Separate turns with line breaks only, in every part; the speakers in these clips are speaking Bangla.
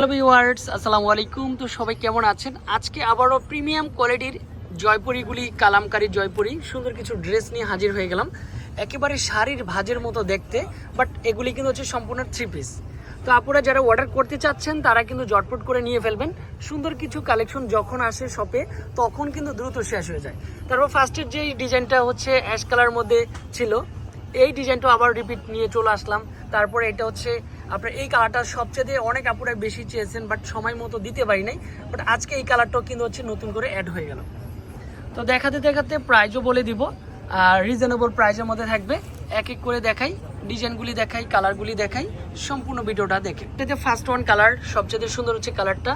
হ্যালো আসসালামু আলাইকুম। তো সবাই কেমন আছেন? আজকে আবারও প্রিমিয়াম কোয়ালিটির জয়পুরিগুলি, কালামকারী জয়পুরি, সুন্দর কিছু ড্রেস নিয়ে হাজির হয়ে গেলাম। একেবারে শাড়ির ভাজের মতো দেখতে বাট এগুলি কিন্তু হচ্ছে সম্পূর্ণ থ্রি পিস তো আপনারা যারা অর্ডার করতে চাচ্ছেন, তারা কিন্তু জটপট করে নিয়ে ফেলবেন। সুন্দর কিছু কালেকশন যখন আসে শপে তখন কিন্তু দ্রুত শেষ হয়ে যায়। তারপর ফার্স্টের যে ডিজাইনটা হচ্ছে অ্যাশ কালার মধ্যে ছিল, এই ডিজাইনটা আবার রিপিট নিয়ে চলে আসলাম। তারপরে এটা হচ্ছে আপনার এই কালারটা সবচেয়ে অনেক আপুরা বেশি চেয়েছেন বাট সময় মতো দিতে পারি নাই। বাট আজকে এই কালারটাও কিন্তু হচ্ছে নতুন করে অ্যাড হয়ে গেল। তো দেখাতে দেখাতে প্রাইজও বলে দিব, আর রিজনেবল প্রাইজের মধ্যে থাকবে। এক এক করে দেখাই ডিজাইনগুলি দেখাই কালারগুলি দেখাই, সম্পূর্ণ ভিডিওটা দেখে। এটাতে ফার্স্ট ওয়ান কালার সবচেয়ে সুন্দর হচ্ছে কালারটা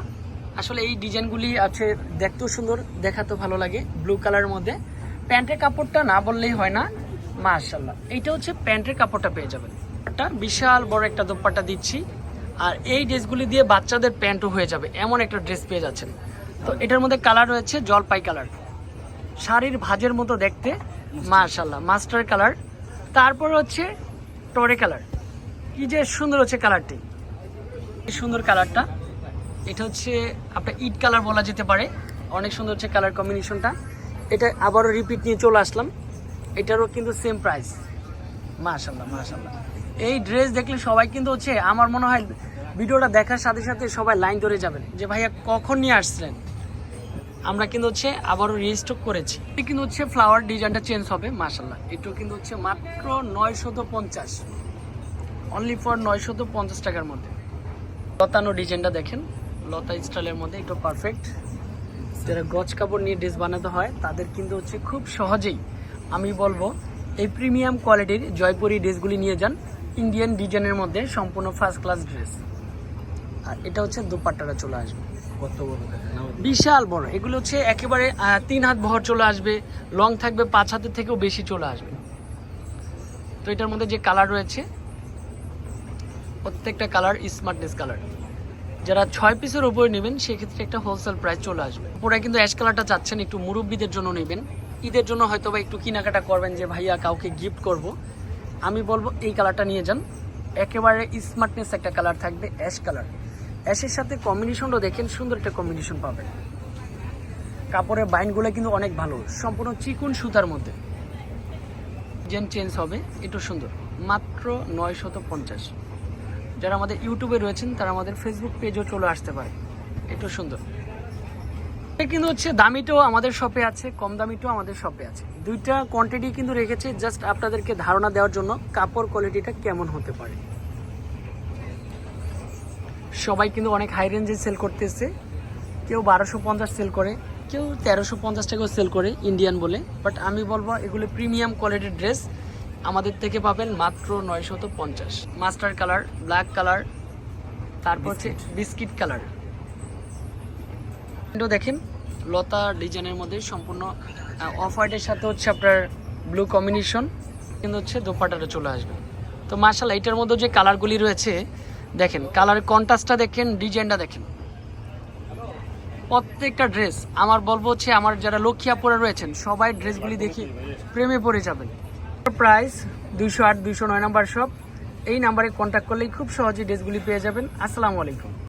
আসলে এই ডিজাইনগুলি আছে, দেখতেও সুন্দর, দেখাতেও ভালো লাগে ব্লু কালারের মধ্যে। প্যান্টের কাপড়টা না বললেই হয় না মাশাল্লাহ এইটা হচ্ছে প্যান্টের কাপড়টা পেয়ে যাবেন। একটা বিশাল বড় একটা দোপাট্টা দিচ্ছি। আর এই ড্রেসগুলি দিয়ে বাচ্চাদের প্যান্টও হয়ে যাবে। এমন একটা ড্রেস পেয়ে যাচ্ছেন। তো এটার মধ্যে কালার রয়েছে জলপাই কালার। শাড়ির ভাজের মতো দেখতে। মার্শাল্লাহ মাস্টার কালার। তারপর হচ্ছে টরে কালার। কি যে সুন্দর হচ্ছে কালারটি। সুন্দর কালারটা। এটা হচ্ছে আপনার ইট কালার বলা যেতে পারে। অনেক সুন্দর হচ্ছে কালার কম্বিনেশনটা। এটা আবারও রিপিট নিয়ে চলে আসলাম। এটারও কিন্তু সেম প্রাইস। মাশাল্লাহ মাশাল্লাহ এই ড্রেস দেখলে সবাই কিন্তু হচ্ছে, আমার মনে হয় ভিডিওটা দেখার সাথে সাথে সবাই লাইন ধরে যাবেন যে ভাইয়া কখন নিয়ে আসছিলেন আমরা কিন্তু হচ্ছে আবারও রিস্টক করেছি। এটা কিন্তু হচ্ছে ফ্লাওয়ার ডিজাইনটা চেঞ্জ হবে মাশাল্লাহ এটাও কিন্তু হচ্ছে মাত্র নয়শত পঞ্চাশ। অনলি ফর নয়শত পঞ্চাশ টাকার মধ্যে। লতানো ডিজাইনটা দেখেন। লতা স্টাইলের মধ্যে এটা পারফেক্ট যারা গজ কাপড় নিয়ে ড্রেস বানাতে হয়, তাদের কিন্তু হচ্ছে খুব সহজেই, আমি বলব, এই প্রিমিয়াম কোয়ালিটির জয়পুরি ড্রেসগুলি নিয়ে যান। ইন্ডিয়ান ডিজাইনের মধ্যে সম্পূর্ণ ফার্স্ট ক্লাস ড্রেস আর এটা হচ্ছে দুপাট্টাটা চলে আসবে। বিশাল বড়। এগুলো হচ্ছে একেবারে তিন হাত ভর চলে আসবে। লং থাকবে পাঁচ হাতের থেকেও বেশি চলে আসবে। তো এটার মধ্যে যে কালার রয়েছে প্রত্যেকটা কালার স্মার্টনেস কালার যারা ছয় পিসের উপরে নেবেন সেক্ষেত্রে একটা হোলসেল প্রাইস চলে আসবে। ওরা কিন্তু অ্যাশ কালারটা চাচ্ছেন একটু মুরব্বীদের জন্য নেবেন। ঈদের জন্য হয়তো বা একটু কেনাকাটা করবেন যে ভাইয়া কাউকে গিফট করব। আমি বলব এই কালারটা নিয়ে যান। একেবারে স্মার্টনেস একটা কালার থাকবে অ্যাশ কালার অ্যাশের সাথে কম্বিনেশনটা দেখেন, সুন্দর একটা কম্বিনেশন পাবেন। কাপড়ের বাইনগুলো কিন্তু অনেক ভালো, সম্পূর্ণ চিকুন সুতার মধ্যে। ডিজাইন চেঞ্জ হবে একটু সুন্দর। মাত্র নয়শত পঞ্চাশ। যারা আমাদের ইউটিউবে রয়েছেন, তারা আমাদের ফেসবুক পেজও চলে আসতে পারে। একটু সুন্দর। এটা কিন্তু হচ্ছে দামিটাও আমাদের শপে আছে কম দামিটাও আমাদের শপে আছে। দুইটা কোয়ান্টিটি কিন্তু রেখেছে জাস্ট আপনাদেরকে ধারণা দেওয়ার জন্য কাপড় কোয়ালিটিটা কেমন হতে পারে। সবাই কিন্তু অনেক হাই রেঞ্জে সেল করতেছে। কেউ বারোশো পঞ্চাশ সেল করে কেউ তেরোশো পঞ্চাশ টাকাও সেল করে ইন্ডিয়ান বলে। বাট আমি বলব এগুলো প্রিমিয়াম কোয়ালিটির ড্রেস আমাদের থেকে পাবেন মাত্র নয়শত পঞ্চাশ। মাস্টার কালার ব্ল্যাক কালার তারপর হচ্ছে বিস্কিট কালার এটাও দেখেন। লতা ডিজাইনের মধ্যে সম্পূর্ণ অফ হোয়াইটের সাথে হচ্ছে আপনার ব্লু কম্বিনেশন কিন্তু হচ্ছে দোপাটাটা চলে আসবে। তো মার্শাল এটার মধ্যে যে কালারগুলি রয়েছে, দেখেন কালার কন্ট্রাস্টটা দেখেন ডিজাইনটা দেখেন। প্রত্যেকটা ড্রেস আমার বলব হচ্ছে, আমার যারা লক্ষ্মীয়া পরে রয়েছেন, সবাই ড্রেসগুলি দেখি প্রেমে পড়ে যাবেন। প্রাইস দুইশো আট, দুইশো নয় নাম্বার শপ এই নাম্বারে কন্ট্যাক্ট করলেই খুব সহজে ড্রেসগুলি পেয়ে যাবেন। আসসালামু আলাইকুম।